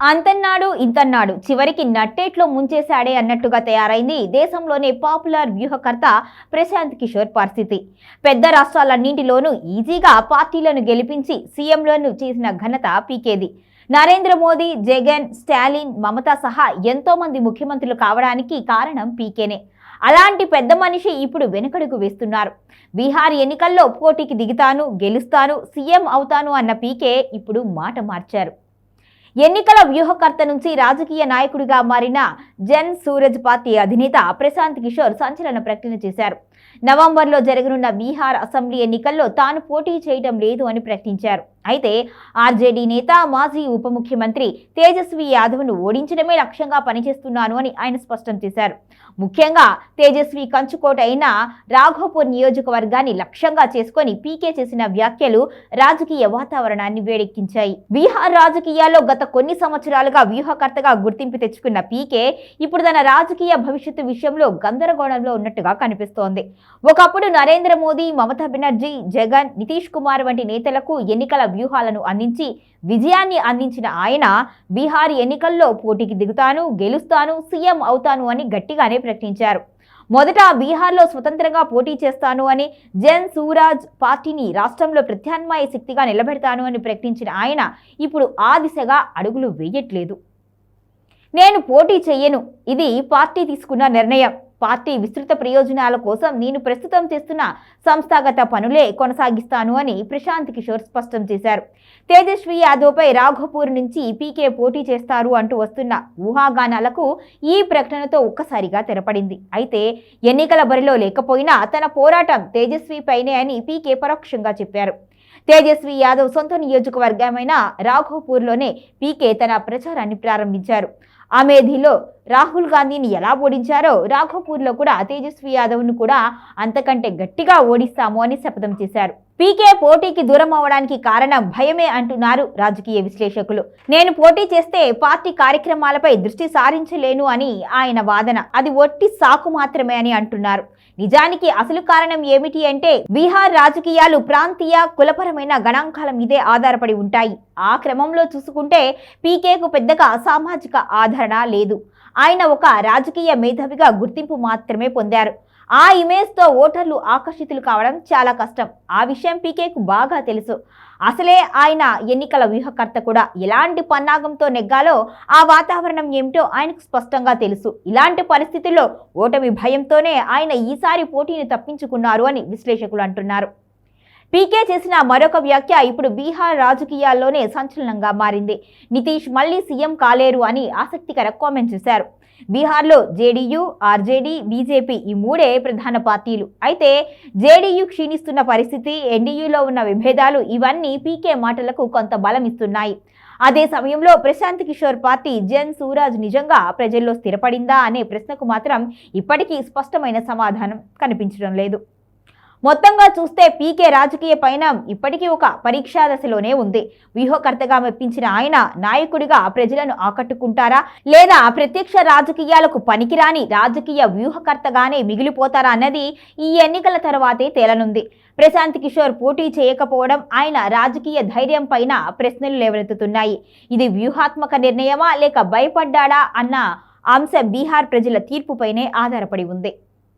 అంతన్నాడు ఇంతన్నాడు. చివరికి నట్టేట్లో ముంచేశాడే అన్నట్టుగా తయారైంది. దేశంలోనే పాపులర్ వ్యూహకర్త ప్రశాంత్ కిషోర్ పరిస్థితి. పెద్ద రాష్ట్రాలన్నింటిలోనూ ఈజీగా పార్టీలను గెలిపించి సీఎంలను చేసిన ఘనత పీకేది. నరేంద్ర మోదీ జగన్ స్టాలిన్ మమత సహా ఎంతోమంది ముఖ్యమంత్రులు కావడానికి కారణం పీకేనే. అలాంటి పెద్ద మనిషి ఇప్పుడు వెనుకడుగు వేస్తున్నారు. బీహార్ ఎన్నికల్లో పోటీకి దిగుతాను గెలుస్తాను సీఎం అవుతాను అన్న పీకే ఇప్పుడు మాట మార్చారు. ఎన్నికల వ్యూహకర్త నుంచి రాజకీయ నాయకుడిగా మారిన జన్ సూరజ్ పార్టీ అధినేత ప్రశాంత్ కిషోర్ సంచలన ప్రకటన చేశారు. నవంబర్లో జరగనున్న బీహార్ అసెంబ్లీ ఎన్నికల్లో తాను పోటీ చేయడం లేదు అని ప్రకటించారు. అయితే ఆర్జేడీ నేత మాజీ ఉప ముఖ్యమంత్రి తేజస్వి యాదవ్ను ఓడించడమే లక్ష్యంగా పనిచేస్తున్నాను అని ఆయన స్పష్టం చేశారు. ముఖ్యంగా తేజస్వి కంచుకోట అయిన రాఘోపూర్ నియోజకవర్గాన్ని లక్ష్యంగా చేసుకొని పీకే చేసిన వ్యాఖ్యలు రాజకీయ వాతావరణాన్ని వేడెక్కించాయి. బీహార్ రాజకీయాల్లో గత కొన్ని సంవత్సరాలుగా వ్యూహకర్తగా గుర్తింపు తెచ్చుకున్న పీకే ఇప్పుడు తన రాజకీయ భవిష్యత్తు విషయంలో గందరగోళంలో ఉన్నట్టుగా కనిపిస్తోంది. ఒకప్పుడు నరేంద్ర మోదీ మమతా బెనర్జీ జగన్ నితీష్ కుమార్ వంటి నేతలకు ఎన్నికల వ్యూహాలను అందించి విజయాన్ని అందించిన ఆయన బీహార్ ఎన్నికల్లో పోటీకి దిగుతాను గెలుస్తాను సీఎం అవుతాను అని గట్టిగానే ప్రకటించారు. మొదట బీహార్లో స్వతంత్రంగా పోటీ చేస్తాను అని జన్ సూరాజ్ పార్టీని రాష్ట్రంలో ప్రత్యామ్నాయ శక్తిగా నిలబెడతాను అని ప్రకటించిన ఆయన ఇప్పుడు ఆ దిశగా అడుగులు వేయట్లేదు. నేను పోటీ చెయ్యను ఇది పార్టీ తీసుకున్న నిర్ణయం. పార్టీ విస్తృత ప్రయోజనాల కోసం నేను ప్రస్తుతం చేస్తున్న సంస్థాగత పనులే కొనసాగిస్తాను అని ప్రశాంత్ కిషోర్ స్పష్టం చేశారు. తేజస్వి యాదవ్పై రాఘోపూర్ నుంచి పీకే పోటీ చేస్తారు అంటూ వస్తున్న ఊహాగానాలకు ఈ ప్రకటనతో ఒక్కసారిగా తెరపడింది. అయితే ఎన్నికల బరిలో లేకపోయినా తన పోరాటం తేజస్విపైనే అని పీకే పరోక్షంగా చెప్పారు. తేజస్వి యాదవ్ సొంత నియోజకవర్గమైన రాఘోపూర్లోనే పీకే తన ప్రచారాన్ని ప్రారంభించారు. అమేధిలో రాహుల్ గాంధీని ఎలా ఓడించారో రాఘోపూర్లో కూడా తేజస్వి యాదవ్ను కూడా అంతకంటే గట్టిగా ఓడిస్తాము అని శపథం చేశారు. పీకే పోటీకి దూరం అవడానికి కారణం భయమే అంటున్నారు రాజకీయ విశ్లేషకులు. నేను పోటీ చేస్తే పార్టీ కార్యక్రమాలపై దృష్టి సారించలేను అని ఆయన వాదన. అది ఒట్టి సాకు మాత్రమే అని అంటున్నారు. నిజానికి అసలు కారణం ఏమిటి అంటే బీహార్ రాజకీయాలు ప్రాంతీయ కులపరమైన గణాంకాల మీదే ఆధారపడి ఉంటాయి. ఆ క్రమంలో చూసుకుంటే పీకేకు పెద్దగా సామాజిక ఆదరణ లేదు. ఆయన ఒక రాజకీయ మేధావిగా గుర్తింపు మాత్రమే పొందారు. ఆ ఇమేజ్తో ఓటర్లు ఆకర్షితులు కావడం చాలా కష్టం. ఆ విషయం పీకేకు బాగా తెలుసు. అసలే ఆయన ఎన్నికల వ్యూహకర్త కూడా. ఎలాంటి పన్నాగంతో నెగ్గాలో ఆ వాతావరణం ఏమిటో ఆయనకు స్పష్టంగా తెలుసు. ఇలాంటి పరిస్థితుల్లో ఓటమి భయంతోనే ఆయన ఈసారి పోటీని తప్పించుకున్నారు అని విశ్లేషకులు అంటున్నారు. పీకే చేసిన మరొక వ్యాఖ్య ఇప్పుడు బీహార్ రాజకీయాల్లోనే సంచలనంగా మారింది. నితీష్ మళ్ళీ సీఎం కాలేరు అని ఆసక్తికర కామెంట్ చేశారు. బీహార్లో జేడీయూ ఆర్జేడీ బీజేపీ ఈ మూడే ప్రధాన పార్టీలు. అయితే జేడీయూ క్షీణిస్తున్న పరిస్థితి ఎన్డీయూలో ఉన్న విభేదాలు ఇవన్నీ పీకే మాటలకు కొంత బలం ఇస్తున్నాయి అదే సమయంలో ప్రశాంత్ కిషోర్ పార్టీ జన్ సూరాజ్ నిజంగా ప్రజల్లో స్థిరపడిందా అనే ప్రశ్నకు మాత్రం ఇప్పటికీ స్పష్టమైన సమాధానం కనిపించడం లేదు. మొత్తంగా చూస్తే పీకే రాజకీయ పయనం ఇప్పటికీ ఒక పరీక్షా దశలోనే ఉంది. వ్యూహకర్తగా మెప్పించిన ఆయన నాయకుడిగా ప్రజలను ఆకట్టుకుంటారా? లేదా ప్రత్యక్ష రాజకీయాలకు పనికిరాని రాజకీయ వ్యూహకర్తగానే మిగిలిపోతారా అన్నది ఈ ఎన్నికల తర్వాతే తేలనుంది. ప్రశాంత్ కిషోర్ పోటీ చేయకపోవడం ఆయన రాజకీయ ధైర్యం పైన ప్రశ్నలు లేవనెత్తుతున్నాయి. ఇది వ్యూహాత్మక నిర్ణయమా లేక భయపడ్డాడా అన్న అంశం బీహార్ ప్రజల తీర్పుపైనే ఆధారపడి ఉంది.